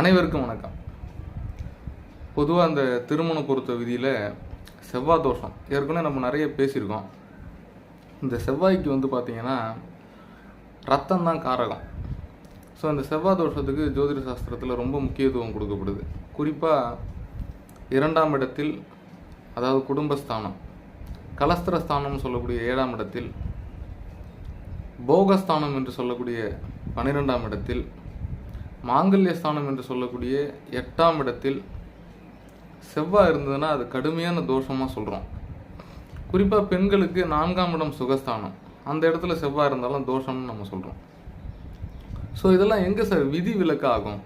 அனைவருக்கும் வணக்கம். பொதுவாக அந்த திருமண பொருத்த விதியில் செவ்வாய் தோஷம். ஏற்கனவே நம்ம நிறைய பேசியிருக்கோம். இந்த செவ்வாய்க்கு வந்து பார்த்தீங்கன்னா ரத்தம் தான் காரகம். ஸோ அந்த செவ்வாய் தோஷத்துக்கு ஜோதிட சாஸ்திரத்தில் ரொம்ப முக்கியத்துவம் கொடுக்கப்படுது. குறிப்பாக இரண்டாம் இடத்தில் அதாவது குடும்பஸ்தானம். கலஸ்திரஸ்தானம்னு சொல்லக்கூடிய ஏழாம் இடத்தில் போகஸ்தானம் என்று சொல்லக்கூடிய பன்னிரெண்டாம் இடத்தில் மாங்கல்யஸ்தானம் என்று சொல்லக்கூடிய எட்டாம் இடத்தில் செவ்வாய் இருந்ததுன்னா அது கடுமையான தோஷமாக சொல்கிறோம் குறிப்பாக பெண்களுக்கு நான்காம் இடம் சுகஸ்தானம். அந்த இடத்துல செவ்வாய் இருந்தாலும் தோஷம்னு நம்ம சொல்கிறோம் ஸோ இதெல்லாம் எங்கே சார் விதி விலக்கு ஆகும்?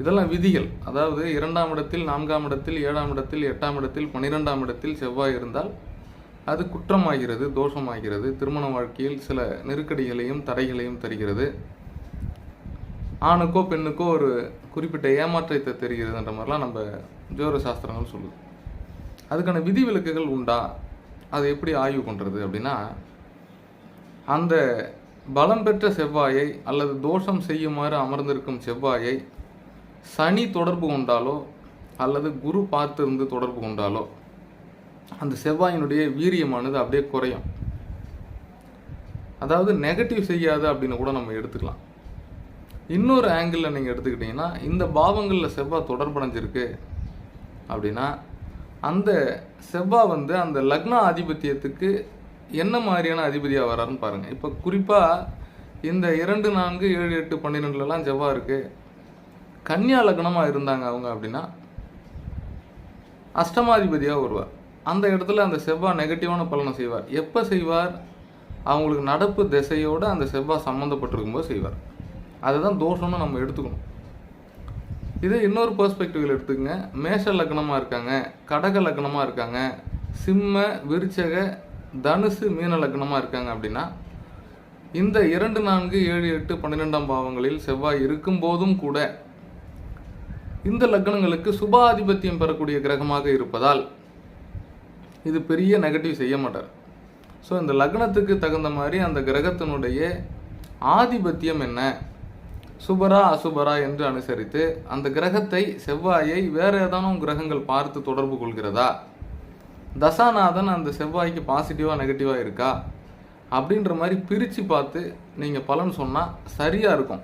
இதெல்லாம் விதிகள். அதாவது இரண்டாம் இடத்தில் நான்காம் இடத்தில் ஏழாம் இடத்தில் எட்டாம் இடத்தில் பன்னிரெண்டாம் இடத்தில் செவ்வாய் இருந்தால் அது குற்றமாகிறது தோஷமாகிறது திருமண வாழ்க்கையில் சில நெருக்கடிகளையும் தடைகளையும் தருகிறது. ஆணுக்கோ பெண்ணுக்கோ ஒரு குறிப்பிட்ட ஏமாற்றத்தை தெரிகிறதுன்ற மாதிரிலாம் நம்ம ஜோர சாஸ்திரங்கள் சொல்லுது. அதுக்கான விதிவிலக்குகள் உண்டா? அதை எப்படி ஆய்வு பண்ணுறது அப்படின்னா அந்த பலம் பெற்ற செவ்வாயை அல்லது தோஷம் செய்யுமாறு அமர்ந்திருக்கும் செவ்வாயை சனி தொடர்பு கொண்டாலோ அல்லது குரு பார்த்திருந்து தொடர்பு கொண்டாலோ அந்த செவ்வாயினுடைய வீரியமானது அப்படியே குறையும். அதாவது நெகட்டிவ் செய்யாது அப்படின்னு கூட நம்ம எடுத்துக்கலாம். இன்னொரு ஆங்கிளில் நீங்கள் எடுத்துக்கிட்டிங்கன்னா இந்த பாவங்களில் செவ்வாய் தொடர்படைஞ்சிருக்கு அப்படின்னா அந்த செவ்வாய் வந்து அந்த லக்ன ஆதிபத்தியத்துக்கு என்ன மாதிரியான அதிபதியாக வராருன்னு பாருங்கள் இப்போ குறிப்பாக இந்த இரண்டு நான்கு ஏழு எட்டு பன்னிரெண்டுலலாம் செவ்வாய் இருக்குது கன்னியா லக்னமாக இருந்தாங்க அவங்க அப்படின்னா அஷ்டமாதிபதியாக வருவார். அந்த இடத்துல அந்த செவ்வாய் நெகட்டிவான பலனை செய்வார். எப்போ செய்வார்? அவங்களுக்கு நடப்பு திசையோடு அந்த செவ்வாய் சம்மந்தப்பட்டிருக்கும்போது செய்வார். அதுதான் தோஷம்னு நம்ம எடுத்துக்கணும். இதே இன்னொரு பெர்ஸ்பெக்டிவில் எடுத்துக்கங்க. மேஷ லக்னமாக இருக்காங்க கடக லக்னமாக இருக்காங்க சிம்ம விருச்சக தனுசு மீன லக்னமாக இருக்காங்க அப்படின்னா இந்த இரண்டு நான்கு ஏழு எட்டு பன்னிரெண்டாம் பாவங்களில் செவ்வாய் இருக்கும்போதும் கூட இந்த லக்னங்களுக்கு சுபாதிபத்தியம் பெறக்கூடிய கிரகமாக இருப்பதால் இது பெரிய நெகட்டிவ் செய்ய மாட்டார். ஸோ இந்த லக்னத்துக்கு தகுந்த மாதிரி அந்த கிரகத்தினுடைய ஆதிபத்தியம் என்ன? சுபரா அசுபரா என்று அனுசரித்து அந்த கிரகத்தை செவ்வாயை வேற ஏதானும் கிரகங்கள் பார்த்து தொடர்பு கொள்கிறதா? தசாநாதன் அந்த செவ்வாய்க்கு பாசிட்டிவாக நெகட்டிவாக இருக்கா? அப்படின்ற மாதிரி பிரித்து பார்த்து நீங்கள் பலன் சொன்னால் சரியாக இருக்கும்.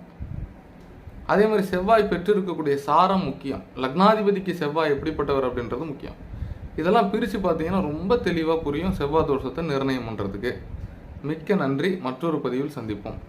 அதே மாதிரி செவ்வாய் பெற்றிருக்கக்கூடிய சாரம் முக்கியம். லக்னாதிபதிக்கு செவ்வாய் எப்படிப்பட்டவர் அப்படின்றது முக்கியம். இதெல்லாம் பிரித்து பார்த்தீங்கன்னா ரொம்ப தெளிவாக புரியும் செவ்வாய் தோஷத்தை நிர்ணயம் பண்ணுறதுக்கு மிக்க நன்றி. மற்றொரு பதிவில் சந்திப்போம்.